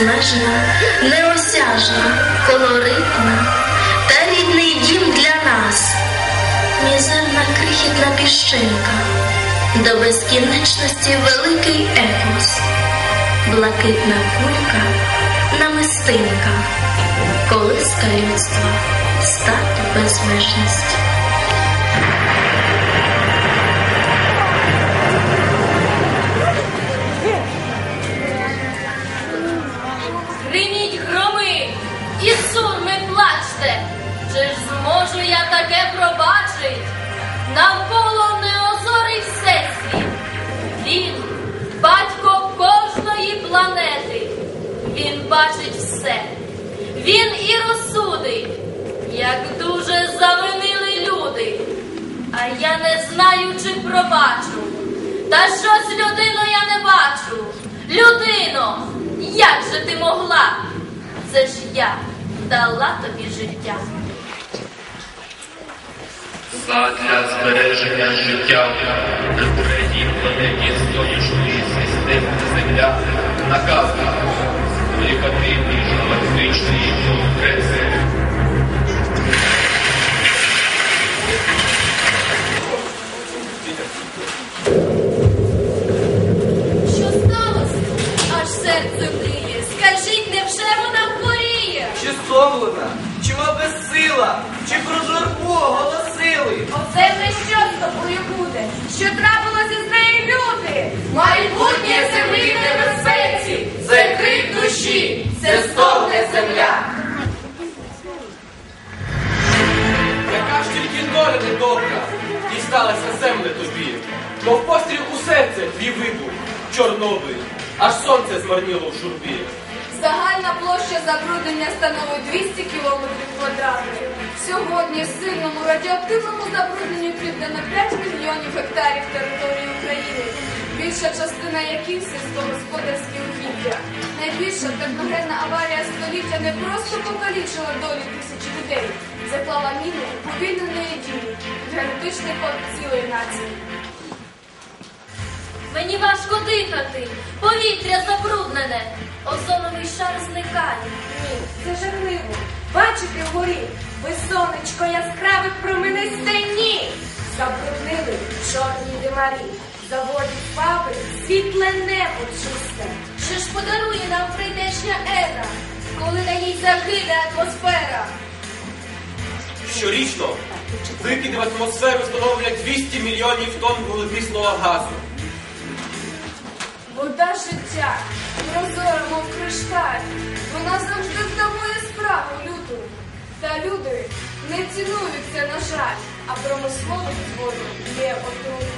безмежна, неосяжна, колоритна. Та рідний дім для нас, мізерна крихітна піщинка, до безкінечності великий епос, блакитна кулька, намистинка, колиска людства, стату безмежність. Плачте. Чи ж зможу я таке пробачить? Навколо неозорий всесвіт. Він батько кожної планети. Він бачить все. Він і розсудить, як дуже завинили люди. А я не знаю, чи пробачу. Та щось людину я не бачу. Людино, як же ти могла? Це ж я дала тобі життя. Задля збереження життя на третій планеті сонячної системи Земля наказано потрібні галактичний конгрес. Що трапилося з нею люди? Майбутнє землі в небезпеці. Це крик душі, це стогне земля. Яка ж тільки доля недобра дісталася земле тобі, мов постріл у серце твій вибух, Чорнобиль, аж сонце змарніло в журбі. Загальна площа забруднення становить 200 кілометрів квадратних. Сьогодні в сильному радіоактивному забрудненні віддано 5 мільйонів гектарів території України, більша частина яких сільськогосподарські угіддя. Найбільша техногенна аварія століття не просто покалічила долі тисячі людей, заклала міну уповільненої дії, генетичний код цілої нації. Мені важко дихати. Повітря забруднене. Озоновий шар зникає. Ні, це жахливо. Бачите вгорі, ви сонечко яскравих променисте ні. Забруднили чорні димарі, заводять фабрик, світле небо чисте. Що ж подарує нам прийдешня ера, коли на ній загине атмосфера? Щорічно викиди в атмосферу становлять 200 мільйонів тонн вуглекислого газу. Вода життя, прозора, мов кришталь. Вона завжди вдовує справу люду. Та люди не цінують це, на жаль, а промисловість воду є отруту.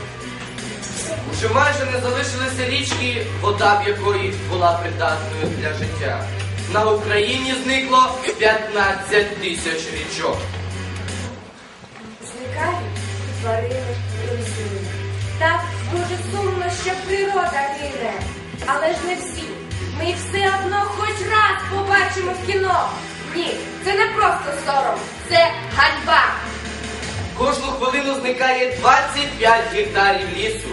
Уже майже не залишилися річки, вода б якої була придатною для життя. На Україні зникло 15 тисяч річок. Зникають тварини, і. Так дуже сумно, що природа гине. Але ж не всі. Ми все одно хоч раз побачимо в кіно. Ні, це не просто сором, це ганьба. Кожну хвилину зникає 25 гектарів лісу.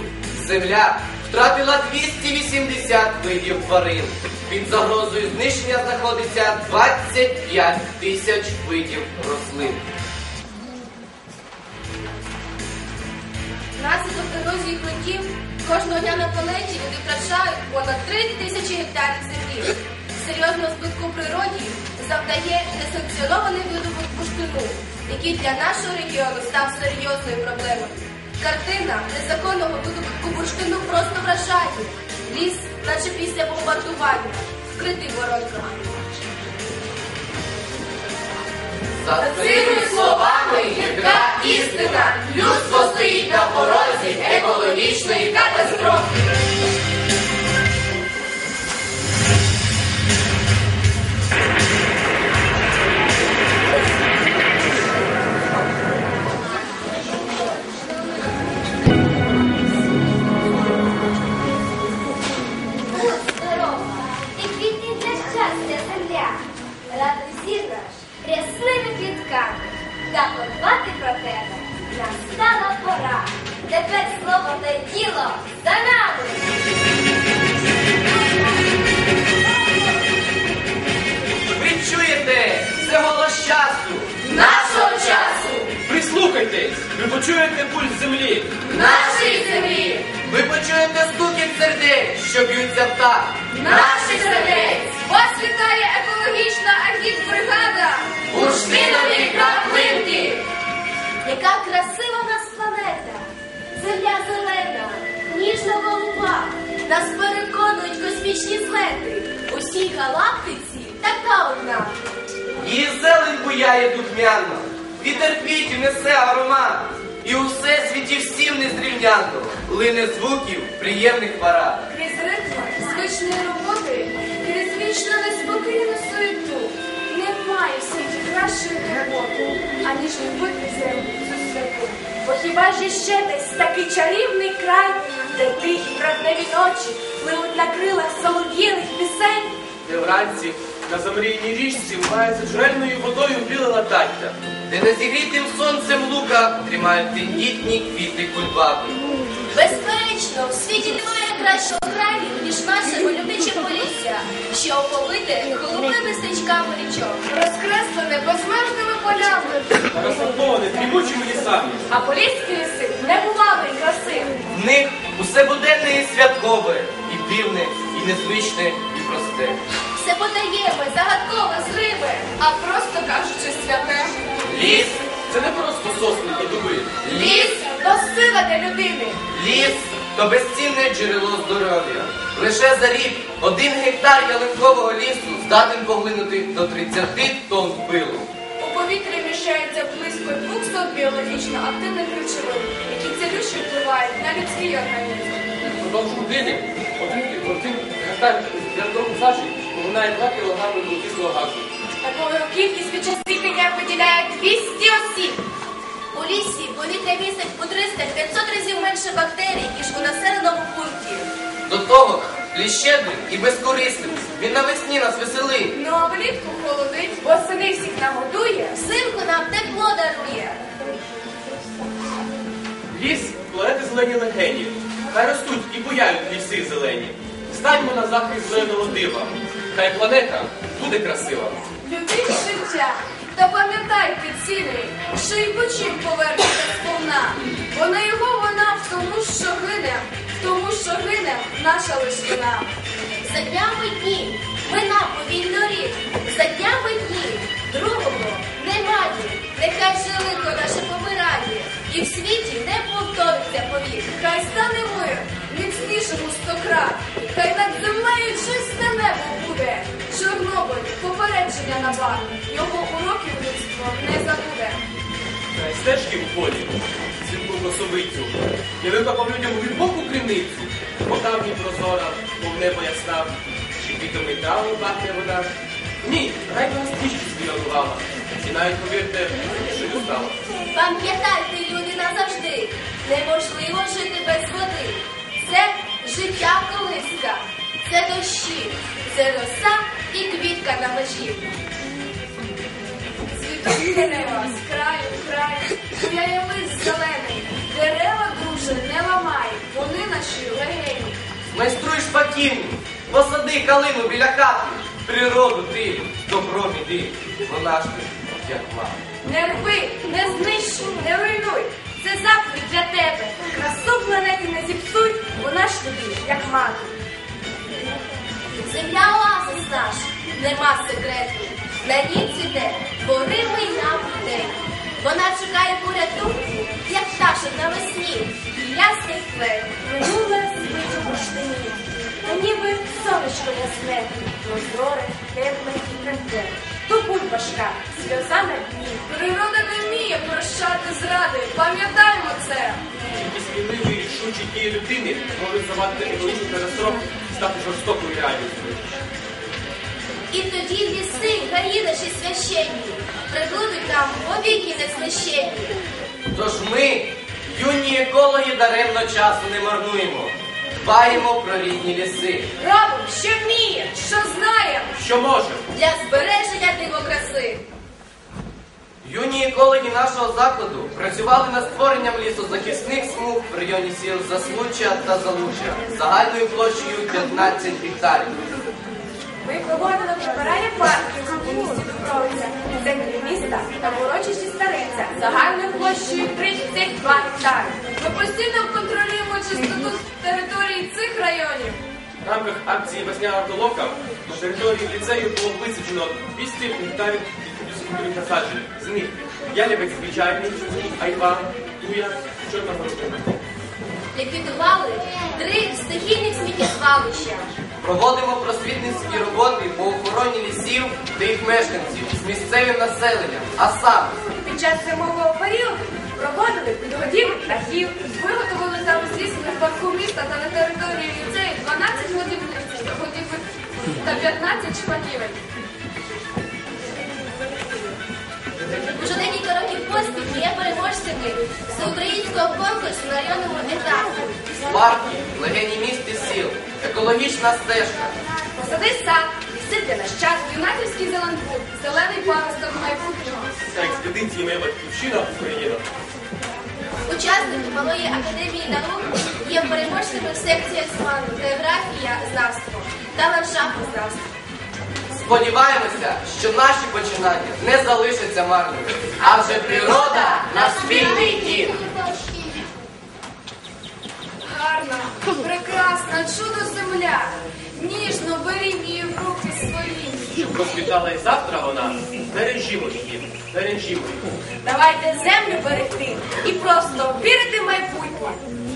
Земля втратила 280 видів тварин. Під загрозою знищення знаходиться 25 тисяч видів рослин. Внаслідок ерозії ґрунтів кожного дня на планеті люди втрачають понад 3 тисячі гектарів землі. Серйозного збитку природі завдає несанкціонований видобут бурштину, який для нашого регіону став серйозною проблемою. Картина незаконного видобутку бурштину просто вражає. Ліс, наче після бомбардування, вкритий воронками. За Цими словами гірка істина. Людство стоїть на порозі екологічної катастрофи. Щастя земля. Радий зір наш рясними квітками. Та подбати про тебе настала пора. Тепер слово та діло за нами. Ви чуєте? Це голос часу. Нашого часу, Прислухайтесь, ви почуєте пульс землі. нашої землі, Ви почуєте стукіт сердець, що б'ються в так. наших сердець. Бурштинові краплинки. Яка красива нас планета, земля зелена, ніжна голуба. Нас переконують космічні злети. Усій галактиці така одна. Її зелень буяє духмяно, вітер квітів несе аромат. І у всесвіті всім незрівняно лине звуків приємних парад. Крізь ритм звичної роботи, крізь вічно неспокійну суету. В роботи, аніж любити землю святу. Бо хіба ж ще десь такий чарівний край, де тихі правдиві ночі пливуть на крилах солов'їних пісень? Де вранці на замрійній річці має джерельною водою біле ладаття. Де незігрітим сонцем лука тримають тендітні квіти кульбаби. Безперечно, в світі немає кращого краю, ніж наше мальовниче полісся, що оповите голубими стрічками річок. Розкреслене безмежними полями, Розфарбоване дрімучими лісами. а поліські ліси небувалої краси. В них усе буденне і святкове, і дивне, і незвичне, і просте. Все потаєме, загадкове, зриве. А просто кажучи, святе. Ліс, Це не просто сосни і дуби. Ліс то для людини. ліс то безцінне джерело здоров'я. Лише за рік один гектар ялинкового лісу здатен поглинути до 30 тонн пилу. У повітрі міщається близько 200 біологічно активних речовин, які цілюще впливають на людський організм. Продовж години один один гектар яркого сажі поглинає 2 кілограми вуглекислого газу. Такою кількість під час дихання виділяє 200 осіб. У лісі повітря містить у 300-500 разів менше бактерій, ніж у населеному пункті. До того ж, ліс щедрий і безкорисний. Він навесні нас веселить. Ну а влітку холодить, восени всіх нагодує. Взимку нам тепло дарує. Ліс планети зелені легені. Хай ростуть і буяють ліси зелені. Станьмо на захист зеленого дива. Хай планета буде красива. Любіть життя, та пам'ятайте ціни, що й почим повернеться сповна. Бо не його вона в тому, що гине, в тому, що гине наша лиш вина. За днями дні, мина повільно рік, за днями дні, другого немає. Нехай жилинко наше помирає, і в світі не повториться повік. Хай стане мир, міцнішому стократ, хай над землею чисте небо буде. Чорнобиль, попередження на бар, його уроків людство не забуде. Хай стежки в полі, світлу косовицю. Я викопав людям від боку криницю. Вода в ній прозора, мов небо ясна. Чи квітами траву пахне вода? Ні, хай нас трішки збілювала. І навіть, повірте, що не стало. Пам'ятайте, назавжди, неможливо жити без води. Це життя колиска, це дощі, це роса і квітка на межі. Цвітуть дерева з краю в край, буяє лист зелений. Дерева, друже, не ламай, вони наші легені. Майструй шпаківню, посади калину біля хати. Природу ти, добром іди, вона ж ти, як мама. Не рви, не знищуй, не руйнуй. Це заповідь для тебе. Красу планети не зіпсуй, вона ж тобі, як мати. Земля оазис наш, нема секрету. На ній цвіте боримий нам людей. Вона чекає порятунку, як пташок навесні, ясних плет. Минуле спить у бурштині, та ніби сонечко ясне, прозоре, тепле і тремте. То бульбашка, сльоза на дні. Природа не вміє прощати зради. Пам'ятаймо це. Сміливі і рішучі дії людини можуть завадити екологічну катастрофу стати жорстокою реальністю. І тоді ліси, гаї наші священні, прибудуть нам повіки незнищенні. Тож ми, юні екологи, даремно часу не марнуємо. Дбаємо про рідні ліси. Робимо, що вміє, що знає. Що може? для збереження дивокраси. Юні екологи нашого закладу працювали над створенням лісозахисних смуг в районі сіл Заслуччя та Залуччя загальною площею 15 гектарів. Ми проводили прибирання парків у місті Дубровиця, центрі міста та в урочищі Стариця загальною площею 32 гектари. Ми постійно контролюємо чистоту території цих районів. В рамках акції Весняна толока на території ліцею було висаджено 200 гектарів лісокультурних насаджень. З них ялівець звичайний, айва, туя, чорна горобина. Ліквідували три стихійних сміттєзвалища. Проводимо просвітницькі роботи по охороні лісів та їх мешканців з місцевим населенням, а саме Під час зимового періоду проводили підгодівлю птахів, Виготовили лісу в парку міста та на території ліцею 12 годівниць годівниць та 15 шпаківень. Переможцями всеукраїнського конкурсу на районному етапі. парки, легені міст і сіл, екологічна стежка, Посади сад, ліси для нащадків, юнаківський зеленбуд, зелений паросток майбутнього. Та експедиції моя батьківщина Україна. Учасники Малої академії наук є переможцями в секції СМАНу географія, знавство та ландшафтознавство. Сподіваємося, що наші починання не залишаться марними, адже природа наш спільний дім. Гарна, прекрасна, чудо земля. Ніжно беріть її в руки свої. Щоб розквітала і завтра вона, бережімо її, бережімо її. давайте землю берегти і просто вірити в майбутнє.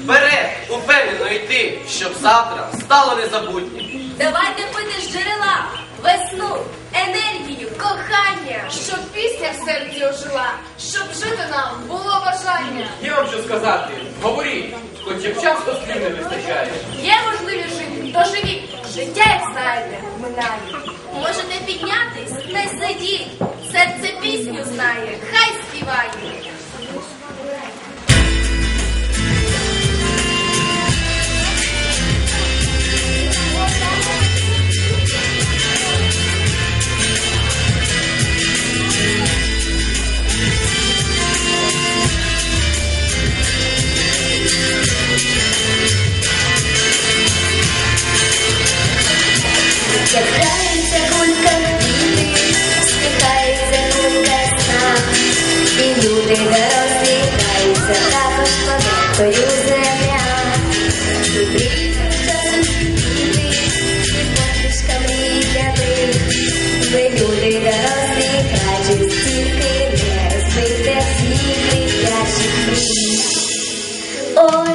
Вперед, упевнено йти, щоб завтра стало незабутнім. Давайте пити з джерела, в жила, щоб жити нам було бажання. Є вам що сказати, говоріть, хоч як часто слів не вистачає. Є можливість жити, то живіть. Життя, як знаєте, минає. Можете піднятись, не сидіть. Серце пісню знає, хай співає. Oi!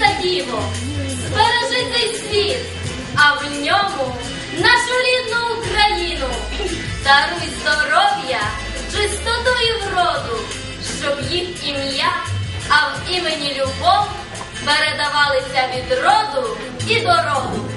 Обличчя діво, збережи цей світ, а в ньому нашу рідну Україну. Даруй здоров'я, чистоту і вроду, щоб їх ім'я, а в імені любов передавалися від роду і до роду.